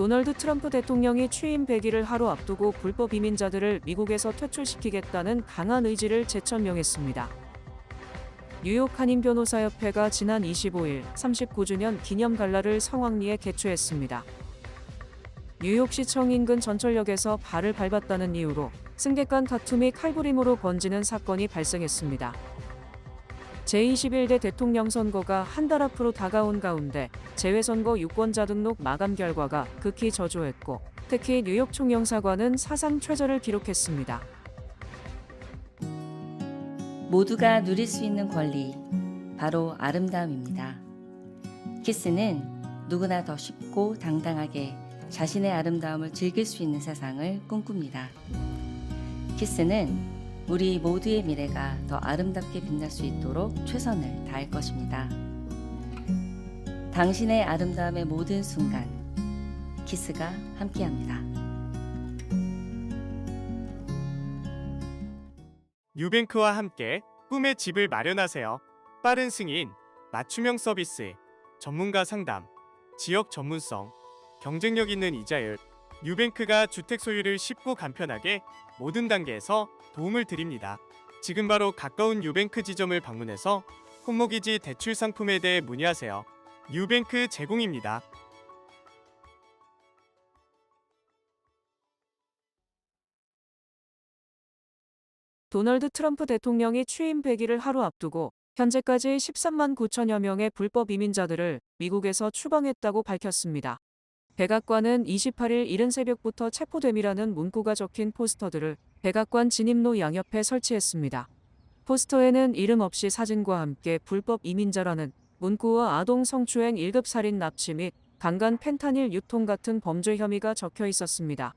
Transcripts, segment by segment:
도널드 트럼프 대통령이 취임 100일을 하루 앞두고 불법 이민자들을 미국에서 퇴출시키겠다는 강한 의지를 재천명했습니다. 뉴욕 한인 변호사협회가 지난 25일 39주년 기념 갈라를 성황리에 개최했습니다. 뉴욕시청 인근 전철역에서 발을 밟았다는 이유로 승객 간 다툼이 칼부림으로 번지는 사건이 발생했습니다. 제21대 대통령 선거가 한 달 앞으로 다가온 가운데 재외선거 유권자 등록 마감 결과가 극히 저조했고 특히 뉴욕 총영사관은 사상 최저를 기록했습니다. 모두가 누릴 수 있는 권리, 바로 아름다움입니다. 키스는 누구나 더 쉽고 당당하게 자신의 아름다움을 즐길 수 있는 세상을 꿈꿉니다. 키스는 우리 모두의 미래가 더 아름답게 빛날 수 있도록 최선을 다할 것입니다. 당신의 아름다움의 모든 순간, 키스가 함께합니다. 뉴뱅크와 함께 꿈의 집을 마련하세요. 빠른 승인, 맞춤형 서비스, 전문가 상담, 지역 전문성, 경쟁력 있는 이자율. 뉴뱅크가 주택 소유를 쉽고 간편하게 모든 단계에서 도움을 드립니다. 지금 바로 가까운 뉴뱅크 지점을 방문해서 홈모기지 대출 상품에 대해 문의하세요. 뉴뱅크 제공입니다. 도널드 트럼프 대통령이 취임 100일을 하루 앞두고 현재까지 13만 9천여 명의 불법 이민자들을 미국에서 추방했다고 밝혔습니다. 백악관은 28일 이른 새벽부터 체포됨이라는 문구가 적힌 포스터들을 백악관 진입로 양옆에 설치했습니다. 포스터에는 이름 없이 사진과 함께 불법 이민자라는 문구와 아동 성추행 1급 살인 납치 및 강간 펜타닐 유통 같은 범죄 혐의가 적혀 있었습니다.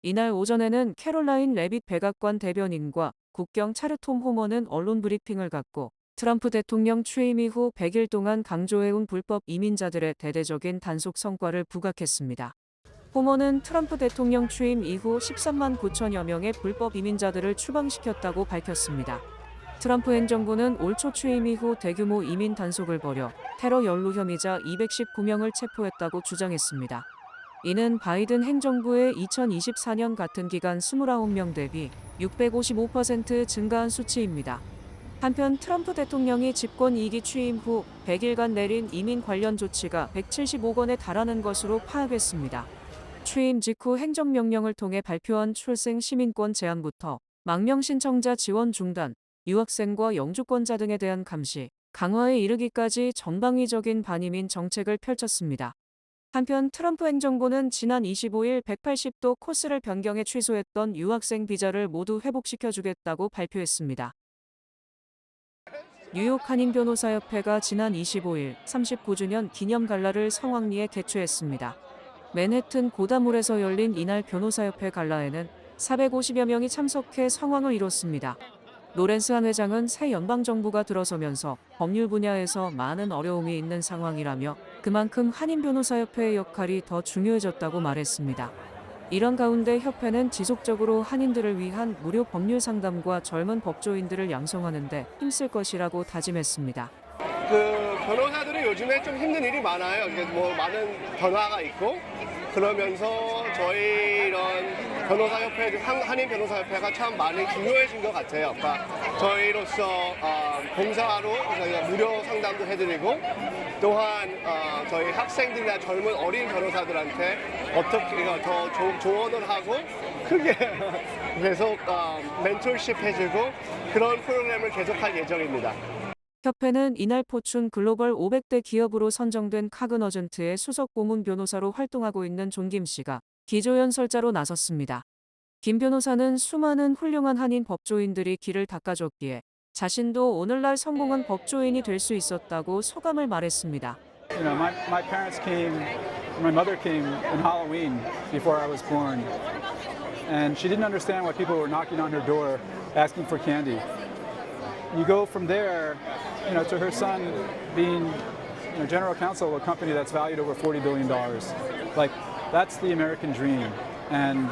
이날 오전에는 캐롤라인 레빗 백악관 대변인과 국경 차르톰 호머는 언론 브리핑을 갖고 트럼프 대통령 취임 이후 100일 동안 강조해온 불법 이민자들의 대대적인 단속 성과를 부각했습니다. 호머는 트럼프 대통령 취임 이후 13만 9천여 명의 불법 이민자들을 추방시켰다고 밝혔습니다. 트럼프 행정부는 올 초 취임 이후 대규모 이민 단속을 벌여 테러 연루 혐의자 219명을 체포했다고 주장했습니다. 이는 바이든 행정부의 2024년 같은 기간 29명 대비 655% 증가한 수치입니다. 한편 트럼프 대통령이 집권 2기 취임 후 100일간 내린 이민 관련 조치가 175건에 달하는 것으로 파악했습니다. 취임 직후 행정명령을 통해 발표한 출생 시민권 제한부터 망명 신청자 지원 중단, 유학생과 영주권자 등에 대한 감시, 강화에 이르기까지 전방위적인 반이민 정책을 펼쳤습니다. 한편 트럼프 행정부는 지난 25일 180도 코스를 변경해 취소했던 유학생 비자를 모두 회복시켜주겠다고 발표했습니다. 뉴욕 한인 변호사협회가 지난 25일 39주년 기념 갈라를 성황리에 개최했습니다. 맨해튼 고다몰에서 열린 이날 변호사협회 갈라에는 450여 명이 참석해 성황을 이뤘습니다. 노렌스 한 회장은 새 연방정부가 들어서면서 법률 분야에서 많은 어려움이 있는 상황이라며 그만큼 한인 변호사협회의 역할이 더 중요해졌다고 말했습니다. 이런 가운데 협회는 지속적으로 한인들을 위한 무료 법률 상담과 젊은 법조인들을 양성하는 데 힘쓸 것이라고 다짐했습니다. 그 변호사들이 요즘에 좀 힘든 일이 많아요. 이게 뭐 많은 변화가 있고 그러면서 저희 이런 변호사협회, 한- 한인 변호사협회가 참 많이 중요해진 것 같아요. 그러니까 저희로서 어, 봉사로 무료 상담도 해드리고 또한 어, 저희 학생들이나 젊은 어린 변호사들한테 어떻게 더 조, 조언을 하고 크게 계속 어, 멘토십 해주고 그런 프로그램을 계속할 예정입니다. 협회는 이날 포춘 글로벌 500대 기업으로 선정된 카그너전트의 수석 고문 변호사로 활동하고 있는 존김 씨가 기조연설자로 나섰습니다. 김 변호사는 수많은 훌륭한 한인 법조인들이 길을 닦아줬기에 자신도 오늘날 성공한 법조인이 될 수 있었다고 소감을 말했습니다. You know, my, my parents came, my mother came in Halloween before I was born. And she didn't understand why people were knocking on her door asking for candy. You go from there, you know, to her son being you know, general counsel of a company that's valued over $40 billion. Like, that's the American dream. And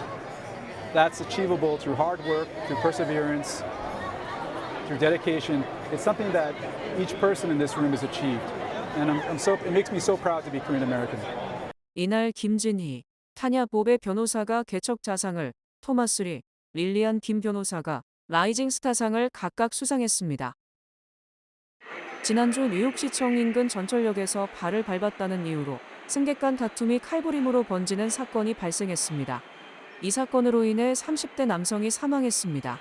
that's achievable through hard work, through perseverance, through dedication. It's something that each person in this room has achieved. And I'm, I'm so, it makes me so proud to be Korean American. 이날 김진희, 타냐 보베 변호사가 개척 자상을, 토마스 리, 릴리안 김 변호사가 라이징 스타상을 각각 수상했습니다. 지난주 뉴욕시청 인근 전철역에서 발을 밟았다는 이유로 승객 간 다툼이 칼부림으로 번지는 사건이 발생했습니다. 이 사건으로 인해 30대 남성이 사망했습니다.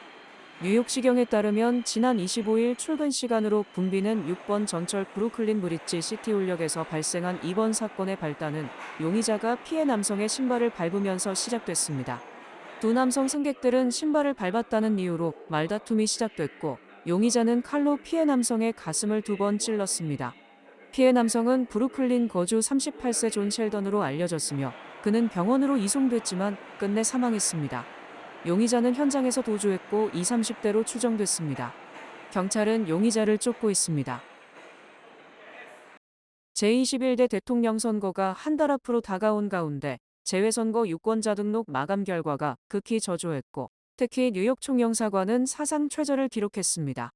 뉴욕시경에 따르면 지난 25일 출근 시간으로 붐비는 6번 전철 브루클린 브릿지 시티홀역에서 발생한 이번 사건의 발단은 용의자가 피해 남성의 신발을 밟으면서 시작됐습니다. 두 남성 승객들은 신발을 밟았다는 이유로 말다툼이 시작됐고 용의자는 칼로 피해 남성의 가슴을 두 번 찔렀습니다. 피해 남성은 브루클린 거주 38세 존 셸던으로 알려졌으며 그는 병원으로 이송됐지만 끝내 사망했습니다. 용의자는 현장에서 도주했고 20, 30대로 추정됐습니다. 경찰은 용의자를 쫓고 있습니다. 제21대 대통령 선거가 한 달 앞으로 다가온 가운데 재외선거 유권자 등록 마감 결과가 극히 저조했고 특히 뉴욕 총영사관은 사상 최저를 기록했습니다.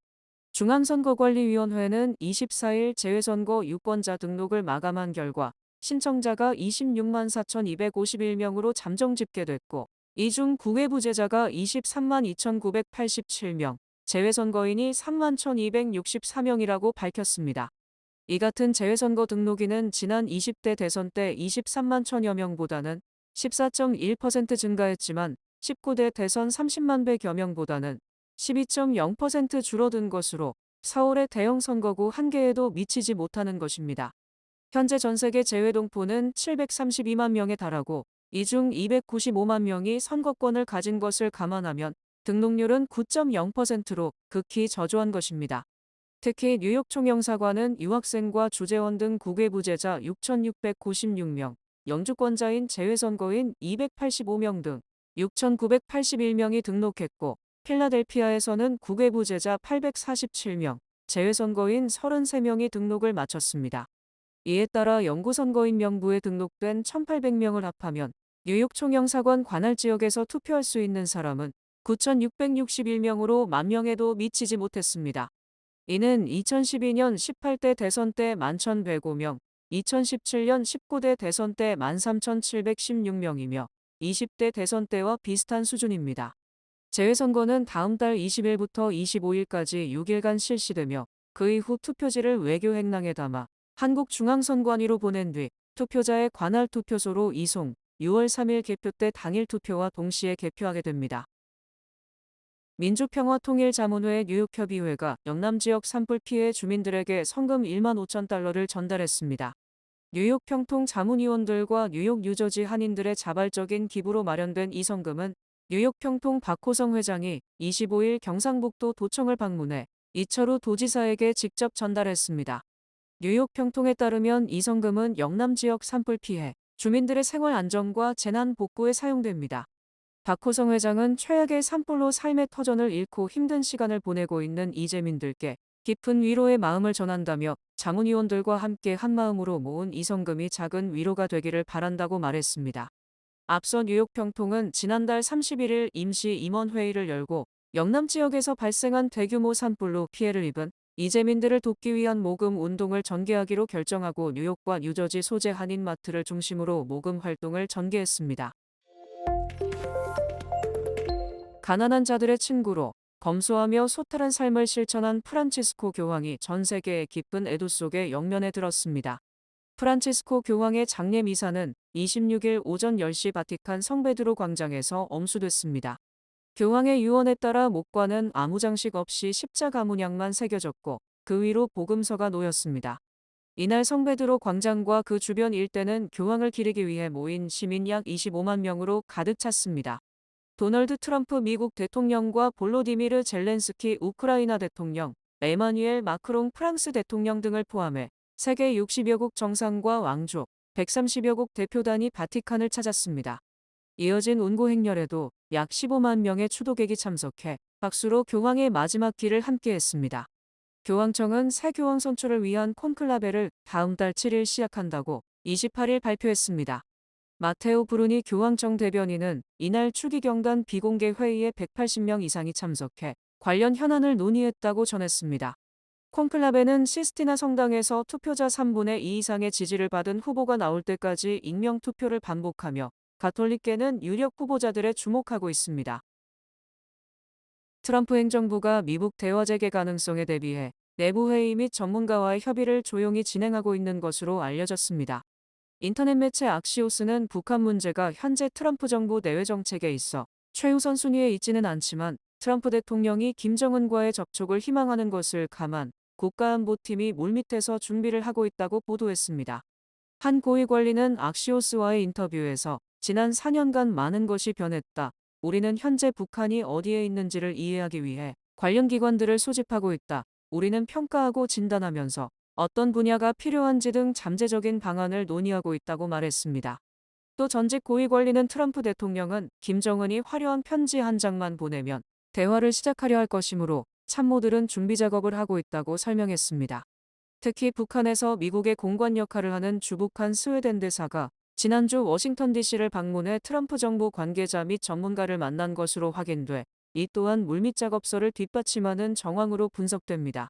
중앙선거관리위원회는 24일 재외선거 유권자 등록을 마감한 결과 신청자가 26만 4,251명으로 잠정 집계됐고 이중 구외부재자가 23만 2,987명, 재외선거인이 3만 1,264명이라고 밝혔습니다. 이 같은 재외선거 등록인은 지난 20대 대선 때 23만 천여 명보다는 14.1% 증가했지만 19대 대선 30만 100여 명보다는 12.0% 줄어든 것으로 4월의 대형 선거구 한 개에도 미치지 못하는 것입니다. 현재 전 세계 재외동포는 732만 명에 달하고 이 중 295만 명이 선거권을 가진 것을 감안하면 등록률은 9.0%로 극히 저조한 것입니다. 특히 뉴욕 총영사관은 유학생과 주재원 등 국외부재자 6,696명, 영주권자인 재외선거인 285명 등 6,981명이 등록했고 필라델피아에서는 국외부재자 847명, 재외선거인 33명이 등록을 마쳤습니다. 이에 따라 영구선거인 명부에 등록된 1,800명을 합하면 뉴욕 총영사관 관할 지역에서 투표할 수 있는 사람은 9,661명으로 만 명에도 미치지 못했습니다. 이는 2012년 18대 대선 때 11,105명, 2017년 19대 대선 때 13,716명이며 20대 대선 때와 비슷한 수준입니다. 재외선거는 다음 달 20일부터 25일까지 6일간 실시되며 그 이후 투표지를 외교 행랑에 담아 한국중앙선관위로 보낸 뒤 투표자의 관할 투표소로 이송, 6월 3일 개표 때 당일 투표와 동시에 개표하게 됩니다. 민주평화통일자문회 뉴욕협의회가 영남 지역 산불 피해 주민들에게 성금 1만 5천 달러를 전달했습니다. 뉴욕 평통 자문위원들과 뉴욕 뉴저지 한인들의 자발적인 기부로 마련된 이 성금은 뉴욕 평통 박호성 회장이 25일 경상북도 도청을 방문해 이철우 도지사에게 직접 전달했습니다. 뉴욕 평통에 따르면 이 성금은 영남 지역 산불 피해 주민들의 생활 안정과 재난 복구에 사용됩니다. 박호성 회장은 최악의 산불로 삶의 터전을 잃고 힘든 시간을 보내고 있는 이재민들께 깊은 위로의 마음을 전한다며 자문위원들과 함께 한마음으로 모은 이 성금이 작은 위로가 되기를 바란다고 말했습니다. 앞서 뉴욕 평통은 지난달 31일 임시 임원회의를 열고 영남 지역에서 발생한 대규모 산불로 피해를 입은 이재민들을 돕기 위한 모금 운동을 전개하기로 결정하고 뉴욕과 뉴저지 소재 한인마트를 중심으로 모금 활동을 전개했습니다. 가난한 자들의 친구로 검소하며 소탈한 삶을 실천한 프란치스코 교황이 전 세계의 깊은 애도 속에 영면에 들었습니다. 프란치스코 교황의 장례 미사는 26일 오전 10시 바티칸 성베드로 광장에서 엄수됐습니다. 교황의 유언에 따라 목과는 아무 장식 없이 십자가 문양만 새겨졌고 그 위로 복음서가 놓였습니다. 이날 성베드로 광장과 그 주변 일대는 교황을 기리기 위해 모인 시민 약 25만 명으로 가득 찼습니다. 도널드 트럼프 미국 대통령과 볼로디미르 젤렌스키 우크라이나 대통령, 에마뉘엘 마크롱 프랑스 대통령 등을 포함해 세계 60여국 정상과 왕족, 130여 국 대표단이 바티칸을 찾았습니다. 이어진 운구 행렬에도 약 15만 명의 추도객이 참석해 박수로 교황의 마지막 길을 함께했습니다. 교황청은 새 교황 선출을 위한 콘클라베를 다음 달 7일 시작한다고 28일 발표했습니다. 마테오 브루니 교황청 대변인은 이날 추기경단 비공개 회의에 180명 이상이 참석해 관련 현안을 논의했다고 전했습니다. 콘클라베는 시스티나 성당에서 투표자 3분의 2 이상의 지지를 받은 후보가 나올 때까지 익명 투표를 반복하며 가톨릭계는 유력 후보자들에 주목하고 있습니다. 트럼프 행정부가 미국 대화 재개 가능성에 대비해 내부 회의 및 전문가와의 협의를 조용히 진행하고 있는 것으로 알려졌습니다. 인터넷 매체 악시오스는 북한 문제가 현재 트럼프 정부 내외 정책에 있어 최우선 순위에 있지는 않지만 트럼프 대통령이 김정은과의 접촉을 희망하는 것을 감안 국가안보팀이 물밑에서 준비를 하고 있다고 보도했습니다. 한 고위 관리는 악시오스와의 인터뷰에서 지난 4년간 많은 것이 변했다. 우리는 현재 북한이 어디에 있는지를 이해하기 위해 관련 기관들을 소집하고 있다. 우리는 평가하고 진단하면서 어떤 분야가 필요한지 등 잠재적인 방안을 논의하고 있다고 말했습니다. 또 전직 고위 관리는 트럼프 대통령은 김정은이 화려한 편지 한 장만 보내면 대화를 시작하려 할 것이므로 참모들은 준비 작업을 하고 있다고 설명했습니다. 특히 북한에서 미국의 공관 역할을 하는 주북한 스웨덴 대사가 지난주 워싱턴 DC를 방문해 트럼프 정부 관계자 및 전문가를 만난 것으로 확인돼 이 또한 물밑 작업서를 뒷받침하는 정황으로 분석됩니다.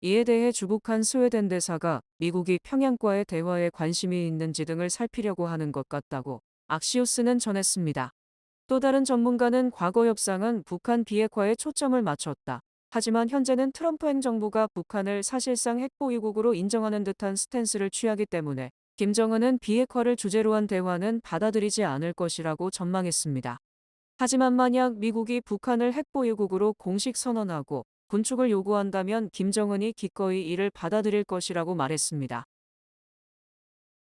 이에 대해 주북한 스웨덴 대사가 미국이 평양과의 대화에 관심이 있는지 등을 살피려고 하는 것 같다고 악시오스는 전했습니다. 또 다른 전문가는 과거 협상은 북한 비핵화에 초점을 맞췄다. 하지만 현재는 트럼프 행정부가 북한을 사실상 핵보유국으로 인정하는 듯한 스탠스를 취하기 때문에 김정은은 비핵화를 주제로 한 대화는 받아들이지 않을 것이라고 전망했습니다. 하지만 만약 미국이 북한을 핵보유국으로 공식 선언하고 군축을 요구한다면 김정은이 기꺼이 이를 받아들일 것이라고 말했습니다.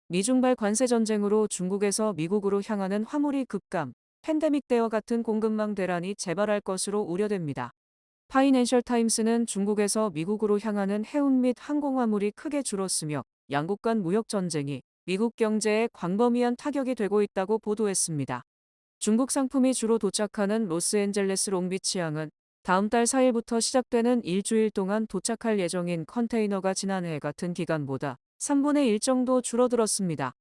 미중발 관세 전쟁으로 중국에서 미국으로 향하는 화물이 급감, 팬데믹 때와 같은 공급망 대란이 재발할 것으로 우려됩니다. 파이낸셜 타임스는 중국에서 미국으로 향하는 해운 및 항공화물이 크게 줄었으며 양국 간 무역 전쟁이 미국 경제에 광범위한 타격이 되고 있다고 보도했습니다. 중국 상품이 주로 도착하는 로스앤젤레스 롱비치항은 다음 달 4일부터 시작되는 일주일 동안 도착할 예정인 컨테이너가 지난해 같은 기간보다 3분의 1 정도 줄어들었습니다.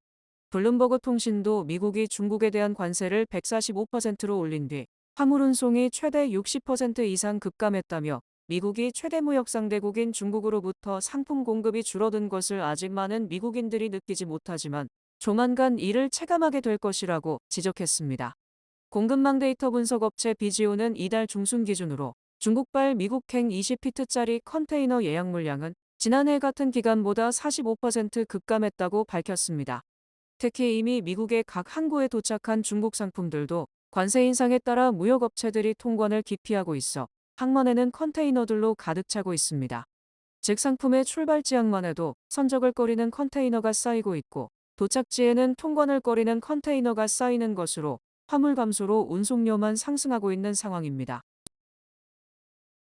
블룸버그 통신도 미국이 중국에 대한 관세를 145%로 올린 뒤 화물 운송이 최대 60% 이상 급감했다며 미국이 최대 무역 상대국인 중국으로부터 상품 공급이 줄어든 것을 아직 많은 미국인들이 느끼지 못하지만 조만간 이를 체감하게 될 것이라고 지적했습니다. 공급망 데이터 분석 업체 비지오는 이달 중순 기준으로 중국발 미국행 20피트짜리 컨테이너 예약 물량은 지난해 같은 기간보다 45% 급감했다고 밝혔습니다. 특히 이미 미국의 각 항구에 도착한 중국 상품들도 관세 인상에 따라 무역업체들이 통관을 기피하고 있어 항만에는 컨테이너들로 가득 차고 있습니다. 즉 상품의 출발지항만 해도 선적을 꺼리는 컨테이너가 쌓이고 있고 도착지에는 통관을 꺼리는 컨테이너가 쌓이는 것으로 화물 감소로 운송료만 상승하고 있는 상황입니다.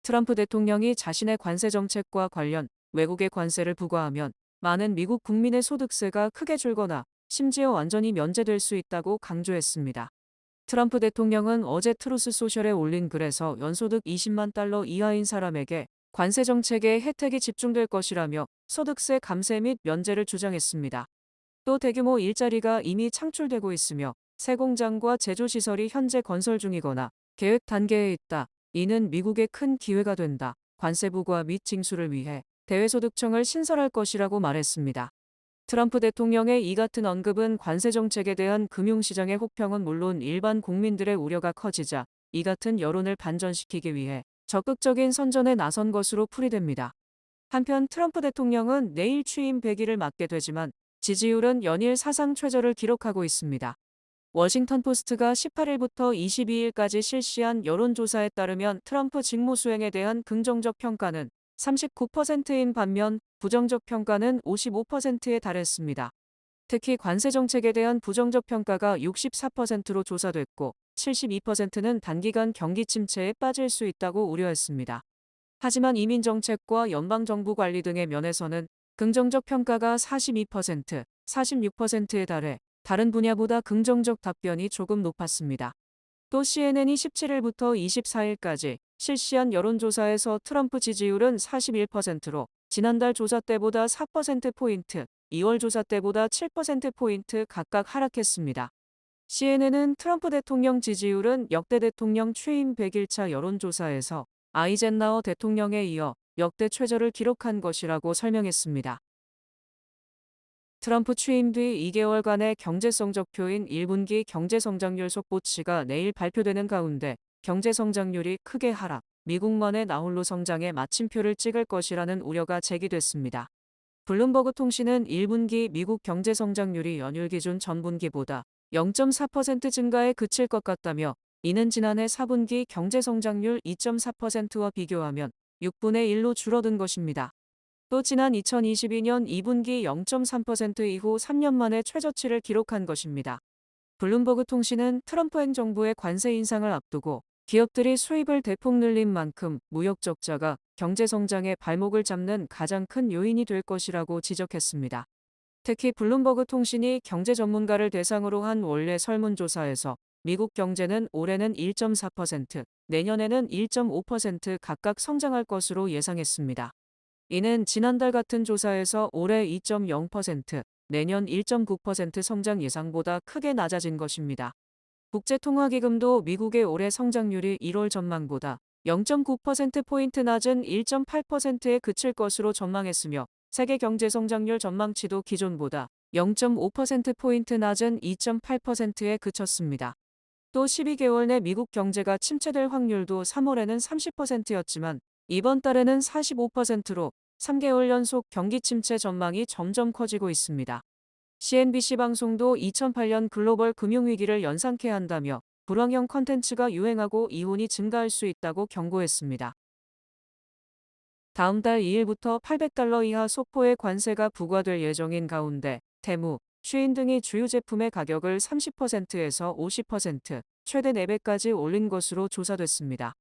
트럼프 대통령이 자신의 관세 정책과 관련 외국의 관세를 부과하면 많은 미국 국민의 소득세가 크게 줄거나 심지어 완전히 면제될 수 있다고 강조했습니다. 트럼프 대통령은 어제 트루스 소셜에 올린 글에서 연소득 20만 달러 이하인 사람에게 관세 정책의 혜택이 집중될 것이라며 소득세 감세 및 면제를 주장했습니다. 또 대규모 일자리가 이미 창출되고 있으며 새 공장과 제조시설이 현재 건설 중이거나 계획 단계에 있다. 이는 미국의 큰 기회가 된다. 관세 부과 및 징수를 위해 대외소득청을 신설할 것이라고 말했습니다. 트럼프 대통령의 이 같은 언급은 관세 정책에 대한 금융시장의 혹평은 물론 일반 국민들의 우려가 커지자 이 같은 여론을 반전시키기 위해 적극적인 선전에 나선 것으로 풀이됩니다. 한편 트럼프 대통령은 내일 취임 100일을 맞게 되지만 지지율은 연일 사상 최저를 기록하고 있습니다. 워싱턴 포스트가 18일부터 22일까지 실시한 여론조사에 따르면 트럼프 직무 수행에 대한 긍정적 평가는 39%인 반면 부정적 평가는 55%에 달했습니다. 특히 관세 정책에 대한 부정적 평가가 64%로 조사됐고 72%는 단기간 경기 침체에 빠질 수 있다고 우려했습니다. 하지만 이민 정책과 연방 정부 관리 등의 면에서는 긍정적 평가가 42%, 46%에 달해 다른 분야보다 긍정적 답변이 조금 높았습니다. 또 CNN이 17일부터 24일까지 실시한 여론조사에서 트럼프 지지율은 41%로 지난달 조사 때보다 4%포인트, 2월 조사 때보다 7%포인트 각각 하락했습니다. CNN은 트럼프 대통령 지지율은 역대 대통령 취임 100일차 여론조사에서 아이젠나워 대통령에 이어 역대 최저를 기록한 것이라고 설명했습니다. 트럼프 취임 뒤 2개월간의 경제 성적표인 1분기 경제 성장률 속보치가 내일 발표되는 가운데 경제 성장률이 크게 하락, 미국만의 나홀로 성장에 마침표를 찍을 것이라는 우려가 제기됐습니다. 블룸버그 통신은 1분기 미국 경제 성장률이 연율 기준 전분기보다 0.4% 증가에 그칠 것 같다며 이는 지난해 4분기 경제 성장률 2.4%와 비교하면 6분의 1로 줄어든 것입니다. 또 지난 2022년 2분기 0.3% 이후 3년 만에 최저치를 기록한 것입니다. 블룸버그 통신은 트럼프 행정부의 관세 인상을 앞두고 기업들이 수입을 대폭 늘린 만큼 무역 적자가 경제 성장의 발목을 잡는 가장 큰 요인이 될 것이라고 지적했습니다. 특히 블룸버그 통신이 경제 전문가를 대상으로 한 원래 설문조사에서 미국 경제는 올해는 1.4%, 내년에는 1.5% 각각 성장할 것으로 예상했습니다. 이는 지난달 같은 조사에서 올해 2.0%, 내년 1.9% 성장 예상보다 크게 낮아진 것입니다. 국제통화기금도 미국의 올해 성장률이 1월 전망보다 0.9%포인트 낮은 1.8%에 그칠 것으로 전망했으며 세계 경제 성장률 전망치도 기존보다 0.5%포인트 낮은 2.8%에 그쳤습니다. 또 12개월 내 미국 경제가 침체될 확률도 3월에는 30%였지만 이번 달에는 45%로 3개월 연속 경기 침체 전망이 점점 커지고 있습니다. CNBC 방송도 2008년 글로벌 금융위기를 연상케 한다며 불황형 컨텐츠가 유행하고 이혼이 증가할 수 있다고 경고했습니다. 다음 달 2일부터 800달러 이하 소포의 관세가 부과될 예정인 가운데 테무, 쉬인 등이 주요 제품의 가격을 30%에서 50%, 최대 4배까지 올린 것으로 조사됐습니다.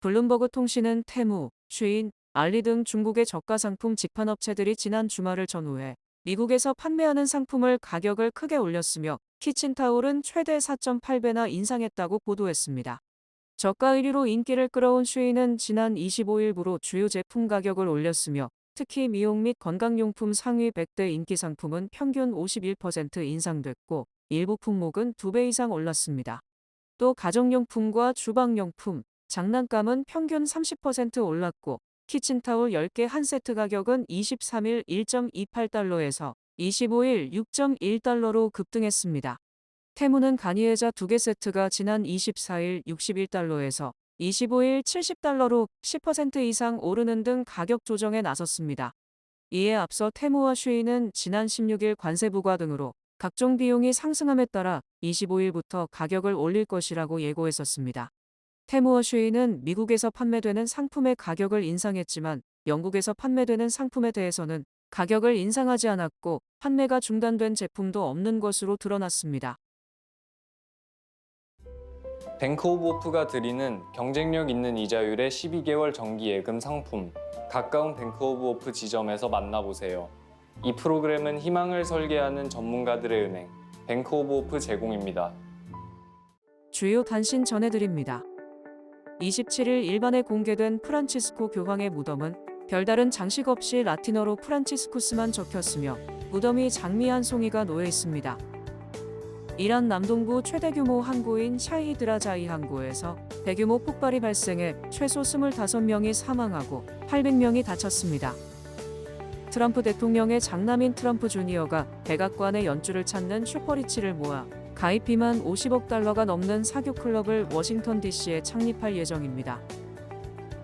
블룸버그 통신은 테무, 쉬인, 알리 등 중국의 저가 상품 직판업체들이 지난 주말을 전후해 미국에서 판매하는 상품을 가격을 크게 올렸으며 키친타올은 최대 4.8배나 인상했다고 보도했습니다. 저가 의류로 인기를 끌어온 쉬인은 지난 25일부로 주요 제품 가격을 올렸으며 특히 미용 및 건강용품 상위 100대 인기 상품은 평균 51% 인상됐고 일부 품목은 2배 이상 올랐습니다. 또 가정용품과 주방용품, 장난감은 평균 30% 올랐고 키친타올 10개 한 세트 가격은 23일 1.28달러에서 25일 6.1달러로 급등했습니다. 테무는 간이에자 2개 세트가 지난 24일 61달러에서 25일 70달러로 10% 이상 오르는 등 가격 조정에 나섰습니다. 이에 앞서 테무와 슈이는 지난 16일 관세 부과 등으로 각종 비용이 상승함에 따라 25일부터 가격을 올릴 것이라고 예고했었습니다. 테무어 슈이는 미국에서 판매되는 상품의 가격을 인상했지만 영국에서 판매되는 상품에 대해서는 가격을 인상하지 않았고 판매가 중단된 제품도 없는 것으로 드러났습니다. 뱅크 오브 오프가 드리는 경쟁력 있는 이자율의 12개월 정기 예금 상품 가까운 뱅크 오브 오프 지점에서 만나보세요. 이 프로그램은 희망을 설계하는 전문가들의 은행 뱅크 오브 오프 제공입니다. 주요 단신 전해드립니다. 27일 일반에 공개된 프란치스코 교황의 무덤은 별다른 장식 없이 라틴어로 프란치스쿠스만 적혔으며 무덤이 장미 한 송이가 놓여 있습니다. 이란 남동부 최대 규모 항구인 샤히드라자이 항구에서 대규모 폭발이 발생해 최소 25명이 사망하고 800명이 다쳤습니다. 트럼프 대통령의 장남인 트럼프 주니어가 백악관의 연주를 찾는 슈퍼리치를 모아 가입비만 50억 달러가 넘는 사교 클럽을 워싱턴 DC에 창립할 예정입니다.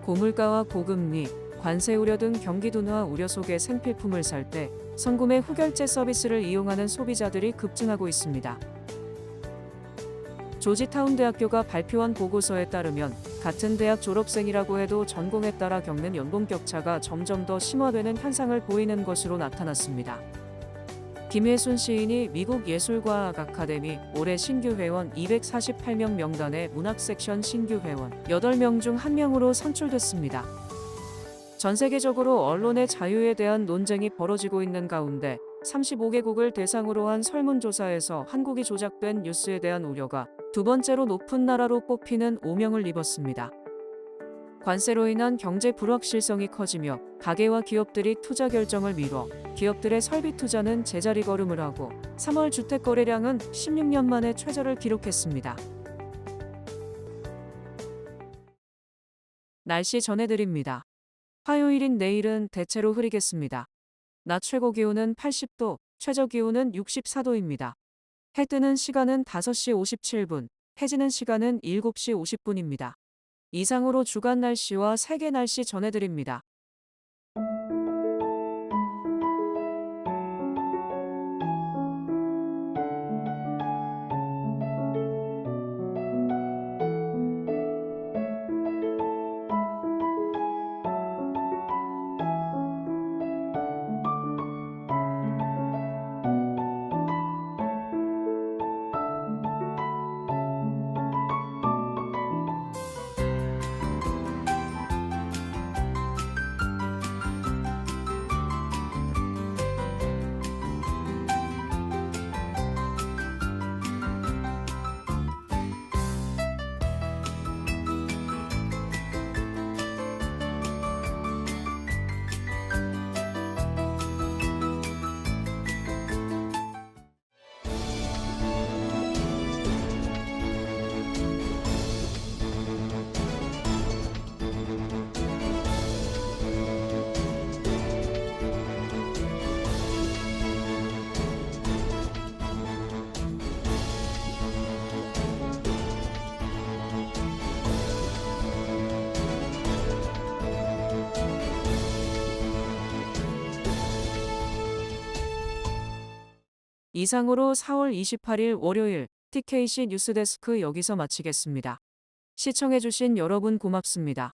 고물가와 고금리, 관세 우려 등 경기 둔화 우려 속에 생필품을 살 때 선구매 후결제 서비스를 이용하는 소비자들이 급증하고 있습니다. 조지타운 대학교가 발표한 보고서에 따르면 같은 대학 졸업생이라고 해도 전공에 따라 겪는 연봉 격차가 점점 더 심화되는 현상을 보이는 것으로 나타났습니다. 김혜순 시인이 미국 예술과학 아카데미 올해 신규 회원 248명 명단에 문학 섹션 신규 회원 8명 중 1명으로 선출됐습니다. 전 세계적으로 언론의 자유에 대한 논쟁이 벌어지고 있는 가운데 35개국을 대상으로 한 설문조사에서 한국이 조작된 뉴스에 대한 우려가 두 번째로 높은 나라로 뽑히는 오명을 입었습니다. 관세로 인한 경제 불확실성이 커지며 가계와 기업들이 투자 결정을 미뤄 기업들의 설비 투자는 제자리 걸음을 하고 3월 주택 거래량은 16년 만에 최저를 기록했습니다. 날씨 전해드립니다. 화요일인 내일은 대체로 흐리겠습니다. 낮 최고 기온은 80도, 최저 기온은 64도입니다. 해 뜨는 시간은 5시 57분, 해지는 시간은 7시 50분입니다. 이상으로 주간 날씨와 세계 날씨 전해드립니다. 이상으로 4월 28일 월요일 TKC 뉴스데스크 여기서 마치겠습니다. 시청해주신 여러분 고맙습니다.